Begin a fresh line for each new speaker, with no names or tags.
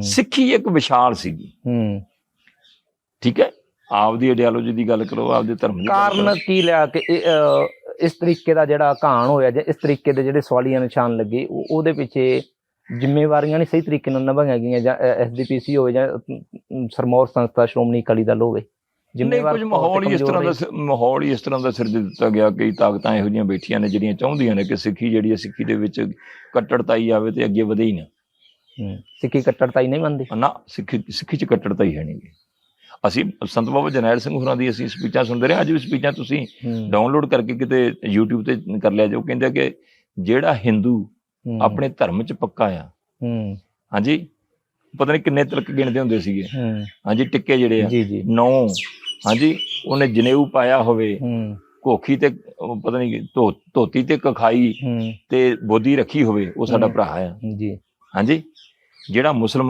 ਸਿੱਖੀ ਇੱਕ ਵਿਸ਼ਾਲ ਸੀਗੀ।
ਹੂੰ।
ਠੀਕ ਹੈ? ਆਪਦੀ ਆਈਡੀਓਲੋਜੀ ਦੀ ਗੱਲ ਕਰੋ ਆਪਦੇ ਧਰਮ ਦੀ
ਕਾਰਨ
ਕਰੋ।
ਕੀ ਲਿਆ ਕਿ ਇਸ ਤਰੀਕੇ ਦਾ ਜਿਹੜਾ ਘਾਣ ਹੋਇਆ ਜਾਂ ਇਸ ਤਰੀਕੇ ਦੇ ਜਿਹੜੇ ਸਵਾਲੀਆ ਨਿਸ਼ਾਨ ਲੱਗੇ ਉਹ- ਉਹਦੇ ਪਿੱਛੇ ਜ਼ਿੰਮੇਵਾਰੀਆਂ ਨਹੀਂ ਸਹੀ ਤਰੀਕੇ ਨਾਲ ਨਿਭਾਈਆਂ ਗਈਆਂ ਜਾਂ ਐਸਡੀਪੀਸੀ ਹੋਵੇ ਜਾਂ ਸਰਮੌਰ ਸੰਸਥਾ ਸ਼੍ਰੋਮਣੀ ਅਕਾਲੀ ਦਲ ਹੋਵੇ। ਜ਼ਿੰਮੇਵਾਰ
ਕੁਝ ਮਾਹੌਲ ਹੀ ਇਸ ਤਰ੍ਹਾਂ ਦਾ ਮਾਹੌਲ ਹੀ ਇਸ ਤਰ੍ਹਾਂ ਦਾ ਸਿਰ ਦੇ ਦਿੱਤਾ ਗਿਆ। ਕਈ ਤਾਕਤਾਂ ਇਹੋ ਜਿਹੀਆਂ ਬੈਠੀਆਂ ਨੇ ਜਿਹੜੀਆਂ ਚਾਹੁੰਦੀਆਂ ਨੇ ਕਿ ਸਿੱਖੀ ਜਿਹੜੀ ਹੈ ਸਿੱਖੀ ਦੇ ਵਿੱਚ ਕੱਟੜਤਾਈ ਆਵੇ ਤੇ ਅੱਗੇ ਵਧੇ ਹੀ ਨਾ।
ਹੂੰ, ਸਿੱਖੀ ਕੱਟੜਤਾਈ ਨਹੀਂ ਮੰਨਦੀ
ਨਾ ਸਿੱਖੀ ਸਿੱਖੀ ਚ ਕੱਟੜਤਾਈ ਹੈ ਨਹੀਂ ਗੀ। ਅਸੀਂ ਸੰਤ ਬਾਬਾ ਜਰਨੈਲ ਸਿੰਘ ਹੋਰਾਂ ਦੀ ਅਸੀਂ ਸਪੀਚਾਂ ਸੁਣਦੇ ਰਹੇ ਅੱਜ ਵੀ ਸਪੀਚਾਂ ਤੁਸੀਂ
ਹੂੰ,
ਡਾਊਨਲੋਡ ਕਰਕੇ ਕਿਤੇ YouTube ਤੇ ਕਰ ਲਿਆ ਜੋ ਕਹਿੰਦੇ ਕਿ ਜਿਹੜਾ
ਹੂੰ,
ਆਪਣੇ ਧਰਮ ਚ ਪੱਕਾ ਆ।
ਹੂੰ।
ਹਾਂਜੀ? ਪਤਾ ਨਹੀਂ ਕਿੰਨੇ ਤਿਲਕ ਗਿਣਦੇ ਹੁੰਦੇ ਸੀਗੇ।
ਹੂੰ।
ਹਾਂਜੀ ਟਿੱਕੇ ਜਿਹੜੇ ਆ। ਨੌ। ਹਾਂਜੀ ਉਹਨੇ ਜਨੇਊ ਪਾਇਆ ਹੋਵੇ।
ਹੂੰ।
ਕੋਖੀ ਤੇ ਪਤਾ ਨਹੀਂ ਧੋਤੀ ਤੇ ਕਖਾਈ
ਹੂੰ।
ਤੇ ਬੋਦੀ ਰੱਖੀ ਹੋਵੇ ਉਹ ਸਾਡਾ
ਹੂੰ।
ਭਰਾ ਆ।
ਜੀ।
ਹਾਂਜੀ? ਜਿਹੜਾ ਮੁਸਲਮਾਨ